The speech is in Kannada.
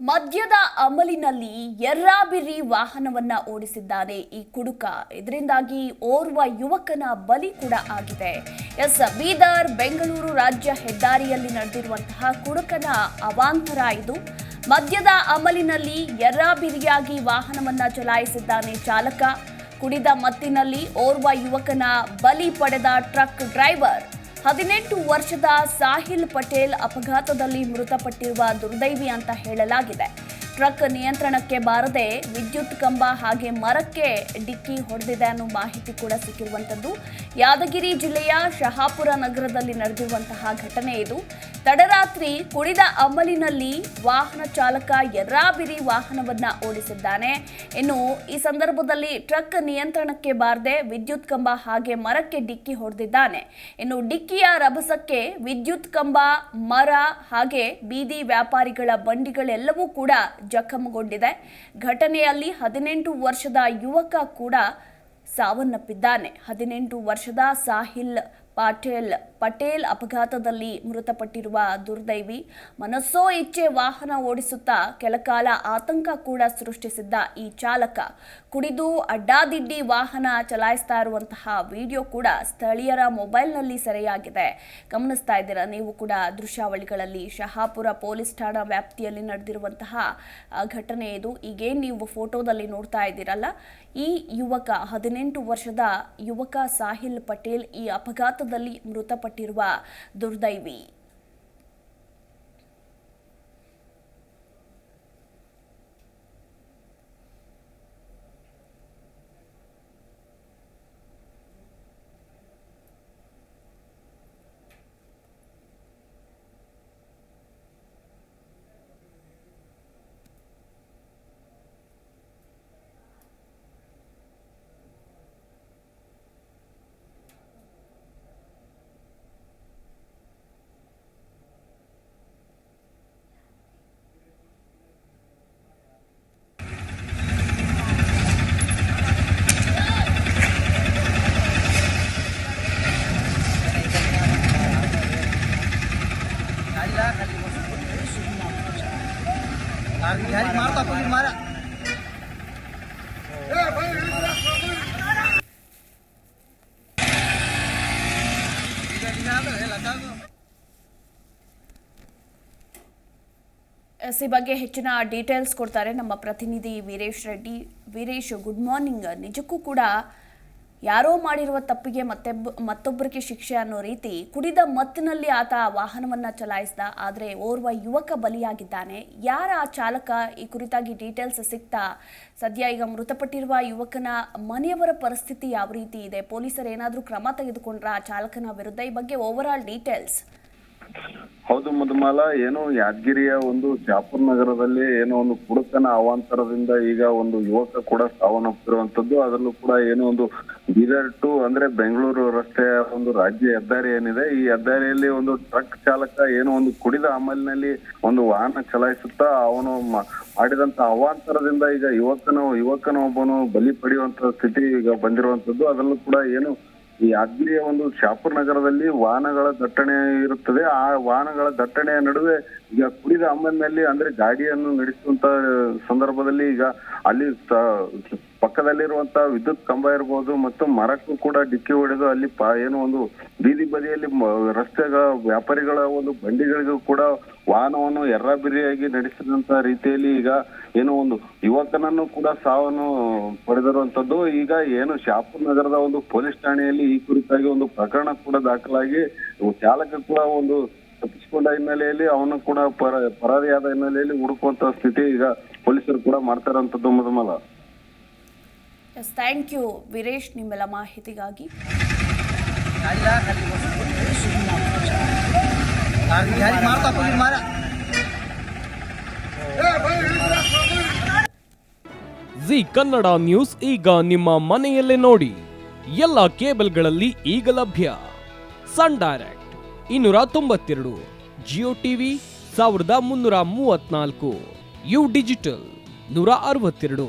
ಮದ್ಯದ ಅಮಲಿನಲ್ಲಿ ಎರ್ರಾಬಿರಿ ವಾಹನವನ್ನ ಓಡಿಸಿದ್ದಾನೆ ಈ ಕುಡುಕ ಇದರಿಂದಾಗಿ ಓರ್ವ ಯುವಕನ ಬಲಿ ಕೂಡ ಆಗಿದೆ. ಎಸ್, ಬೀದರ್, ಬೆಂಗಳೂರು ರಾಜ್ಯ ಹೆದ್ದಾರಿಯಲ್ಲಿ ನಡೆದಿರುವಂತಹ ಕುಡುಕನ ಅವಾಂತರ ಇದು. ಮದ್ಯದ ಅಮಲಿನಲ್ಲಿ ಎರ್ರಾಬಿರಿಯಾಗಿ ವಾಹನವನ್ನ ಚಲಾಯಿಸಿದ್ದಾನೆ ಚಾಲಕ. ಕುಡಿದ ಮತ್ತಿನಲ್ಲಿ ಓರ್ವ ಯುವಕನ ಬಲಿ ಪಡೆದ ಟ್ರಕ್ ಡ್ರೈವರ್. ಹದಿನೆಂಟು ವರ್ಷದ ಸಾಹಿಲ್ ಪಟೇಲ್ ಅಪಘಾತದಲ್ಲಿ ಮೃತಪಟ್ಟಿರುವ ದುರ್ದೈವಿ ಅಂತ ಹೇಳಲಾಗಿದೆ. ಟ್ರಕ್ ನಿಯಂತ್ರಣಕ್ಕೆ ಬಾರದೆ ವಿದ್ಯುತ್ ಕಂಬ ಹಾಗೆ ಮರಕ್ಕೆ ಡಿಕ್ಕಿ ಹೊಡೆದಿದೆ ಅನ್ನೋ ಮಾಹಿತಿ ಕೂಡ ಸಿಕ್ಕಿರುವಂಥದ್ದು. ಯಾದಗಿರಿ ಜಿಲ್ಲೆಯ ಶಹಾಪುರ ನಗರದಲ್ಲಿ ನಡೆದಿರುವಂತಹ ಘಟನೆ ಇದು. ತಡರಾತ್ರಿ ಕುಡಿದ ಅಮಲಿನಲ್ಲಿ ವಾಹನ ಚಾಲಕ ಎರಾಬಿರಿ ವಾಹನವನ್ನ ಓಡಿಸಿದ್ದಾನೆ. ಇನ್ನು ಈ ಸಂದರ್ಭದಲ್ಲಿ ಟ್ರಕ್ ನಿಯಂತ್ರಣಕ್ಕೆ ಬಾರದೆ ವಿದ್ಯುತ್ ಕಂಬ ಹಾಗೆ ಮರಕ್ಕೆ ಡಿಕ್ಕಿ ಹೊಡೆದಿದ್ದಾನೆ. ಇನ್ನು ಡಿಕ್ಕಿಯ ರಭಸಕ್ಕೆ ವಿದ್ಯುತ್ ಕಂಬ, ಮರ ಹಾಗೆ ಬೀದಿ ವ್ಯಾಪಾರಿಗಳ ಬಂಡಿಗಳೆಲ್ಲವೂ ಕೂಡ ಜಖಮಗೊಂಡಿದೆ ಘಟನೆಯಲ್ಲಿ ಹದಿನೆಂಟು ವರ್ಷದ ಯುವಕ ಕೂಡ ಸಾವನ್ನಪ್ಪಿದ್ದಾನೆ. ಹದಿನೆಂಟು ವರ್ಷದ ಸಾಹಿಲ್ ಪಾಟೇಲ್, ಪಟೇಲ್ ಅಪಘಾತದಲ್ಲಿ ಮೃತಪಟ್ಟಿರುವ ದುರ್ದೈವಿ ಮನಸ್ಸೋ ಇಚ್ಛೆ ವಾಹನ ಓಡಿಸುತ್ತಾ ಕೆಲಕಾಲ ಆತಂಕ ಕೂಡ ಸೃಷ್ಟಿಸಿದ್ದ ಈ ಚಾಲಕ. ಕುಡಿದು ಅಡ್ಡಾದಿಡ್ಡಿ ವಾಹನ ಚಲಾಯಿಸ್ತಾ ಇರುವಂತಹ ವಿಡಿಯೋ ಕೂಡ ಸ್ಥಳೀಯರ ಮೊಬೈಲ್ನಲ್ಲಿ ಸೆರೆಯಾಗಿದೆ. ಗಮನಿಸ್ತಾ ಇದ್ದೀರಾ, ನೀವು ಕೂಡ ದೃಶ್ಯಾವಳಿಗಳಲ್ಲಿ ಶಹಾಪುರ ಪೊಲೀಸ್ ಠಾಣಾ ವ್ಯಾಪ್ತಿಯಲ್ಲಿ ನಡೆದಿರುವಂತಹ ಘಟನೆ ಇದು. ಈಗೇನು ನೀವು ಫೋಟೋದಲ್ಲಿ ನೋಡ್ತಾ ಇದ್ದೀರಲ್ಲ, ಈ ಯುವಕ, ಹದಿನೆಂಟು ವರ್ಷದ ಯುವಕ ಸಾಹಿಲ್ ಪಟೇಲ್ ಈ ಅಪಘಾತದಲ್ಲಿ ಮೃತಪಟ್ಟಿರುವ ದುರ್ದೈವಿ ಗಾಡಿ ಮಾಡ್ತಾ ಪುಲಿಸ್ ಮಾರ ಈ ಬಗ್ಗೆ ಹೆಚ್ಚಿನ ಡೀಟೇಲ್ಸ್ ಕೊಡ್ತಾರೆ ನಮ್ಮ ಪ್ರತಿನಿಧಿ ವೀರೇಶ್ ರೆಡ್ಡಿ. ವೀರೇಶ್ ಗುಡ್ ಮಾರ್ನಿಂಗ್ ನಿಜಕ್ಕೂ ಕೂಡ ಯಾರೋ ಮಾಡಿರುವ ತಪ್ಪಿಗೆ ಮತ್ತೆ ಮತ್ತೊಬ್ಬರಿಗೆ ಶಿಕ್ಷೆ ಅನ್ನೋ ರೀತಿ ಕುಡಿದ ಮತ್ತಿನಲ್ಲಿ ಆತ ವಾಹನವನ್ನ ಚಲಾಯಿಸಿದ. ಆದರೆ ಓರ್ವ ಯುವಕ ಬಲಿಯಾಗಿದ್ದಾನೆ. ಯಾರ ಆ ಚಾಲಕ? ಈ ಕುರಿತಾಗಿ ಡೀಟೇಲ್ಸ್ ಸಿಗ್ತಾ ಸದ್ಯ ಈಗ ಮೃತಪಟ್ಟಿರುವ ಯುವಕನ ಮನೆಯವರ ಪರಿಸ್ಥಿತಿ ಯಾವ ರೀತಿ ಇದೆ? ಪೊಲೀಸರು ಏನಾದರೂ ಕ್ರಮ ತೆಗೆದುಕೊಂಡ್ರ? ಆ ಚಾಲಕನ ವಿರುದ್ಧ ಈ ಬಗ್ಗೆ ಓವರ್ ಆಲ್ ಡೀಟೇಲ್ಸ್ ಹೌದು ಮಧುಮಾಲ ಏನು ಯಾದಗಿರಿಯ ಒಂದು ಜಾಪುರ್ ನಗರದಲ್ಲಿ ಏನೋ ಒಂದು ಕುಡುಕನ ಅವಾಂತರದಿಂದ ಈಗ ಒಂದು ಯುವಕ ಕೂಡ ಸಾವನ್ನಪ್ಪಿರುವಂತದ್ದು ಅದರಲ್ಲೂ ಕೂಡ ಏನೋ ಒಂದು ಬೀದರ್ ಟು ಅಂದ್ರೆ ಬೆಂಗಳೂರು ರಸ್ತೆಯ ಒಂದು ರಾಜ್ಯ ಹೆದ್ದಾರಿ ಏನಿದೆ, ಈ ಹೆದ್ದಾರಿಯಲ್ಲಿ ಒಂದು ಟ್ರಕ್ ಚಾಲಕ ಏನೋ ಒಂದು ಕುಡಿದ ಅಮಲಿನಲ್ಲಿ ಒಂದು ವಾಹನ ಚಲಾಯಿಸುತ್ತಾ ಅವನು ಮಾಡಿದಂತ ಅವಾಂತರದಿಂದ ಈಗ ಯುವಕನು ಯುವಕನ ಒಬ್ಬನು ಬಲಿ ಪಡೆಯುವಂತ ಸ್ಥಿತಿ ಈಗ ಬಂದಿರುವಂತದ್ದು ಅದರಲ್ಲೂ ಕೂಡ ಏನು ಈ ಅಗ್ನಿಯ ಒಂದು ಶಾಪುರ್ ನಗರದಲ್ಲಿ ವಾಹನಗಳ ದಟ್ಟಣೆ ಇರುತ್ತದೆ. ಆ ವಾಹನಗಳ ದಟ್ಟಣೆಯ ನಡುವೆ ಈಗ ಕುಡಿದ ಅಮ್ಮನಲ್ಲಿ ಅಂದ್ರೆ ಗಾಡಿಯನ್ನು ನಡೆಸುವಂತ ಸಂದರ್ಭದಲ್ಲಿ ಈಗ ಅಲ್ಲಿ ಸ- ಪಕ್ಕದಲ್ಲಿರುವಂತ ವಿದ್ಯುತ್ ಕಂಬ ಇರಬಹುದು ಮತ್ತು ಮರಕ್ಕೂ ಕೂಡ ಡಿಕ್ಕಿ ಹೊಡೆದು ಅಲ್ಲಿ ಏನು ಒಂದು ಬೀದಿ ಬದಿಯಲ್ಲಿ ರಸ್ತೆಗಳ ರಸ್ತೆಗ, ವ್ಯಾಪಾರಿಗಳ ಒಂದು ಬಂಡಿಗಳಿಗೂ ಕೂಡ ವಾಹನವನ್ನು ಎರ್ರಾಬಿರಿಯಾಗಿ ನಡೆಸಿದಂತ ರೀತಿಯಲ್ಲಿ ಈಗ ಏನೋ ಒಂದು ಯುವಕನನ್ನು ಕೂಡ ಸಾವನ್ನು ಪಡೆದಿರುವಂತದ್ದು. ಈಗ ಏನು ಶಾಪುರ್ ನಗರದ ಒಂದು ಪೊಲೀಸ್ ಠಾಣೆಯಲ್ಲಿ ಈ ಕುರಿತಾಗಿ ಒಂದು ಪ್ರಕರಣ ಕೂಡ ದಾಖಲಾಗಿ ಚಾಲಕ ಕೂಡ ಒಂದು ತಪ್ಪಿಸಿಕೊಂಡ ಹಿನ್ನೆಲೆಯಲ್ಲಿ ಅವನು ಕೂಡ ಪರ, ಪರಾರಿಯಾದ ಹಿನ್ನೆಲೆಯಲ್ಲಿ ಹುಡುಕುವಂತ ಸ್ಥಿತಿ ಈಗ ಪೊಲೀಸರು ಕೂಡ ಮಾಡ್ತಾ ಇರೋಂಥದ್ದು ಮಧುಮಲ ಎಸ್ ಥ್ಯಾಂಕ್ ಯು ವೀರೇಶ್, ನಿಮ್ಮೆಲ್ಲ ಮಾಹಿತಿಗಾಗಿ. ಜಿ ಕನ್ನಡ ನ್ಯೂಸ್ ಈಗ ನಿಮ್ಮ ಮನೆಯಲ್ಲೇ ನೋಡಿ. ಎಲ್ಲ ಕೇಬಲ್ಗಳಲ್ಲಿ ಈಗ ಲಭ್ಯ. ಸನ್ ಡೈರೆಕ್ಟ್, ಇನ್ನೂರ ತೊಂಬತ್ತೆರಡು, ಜಿಯೋ ಟಿವಿ, ಸಾವಿರದ ಮುನ್ನೂರ ಮೂವತ್ನಾಲ್ಕು ಯು ಡಿಜಿಟಲ್, ನೂರ ಅರವತ್ತೆರಡು.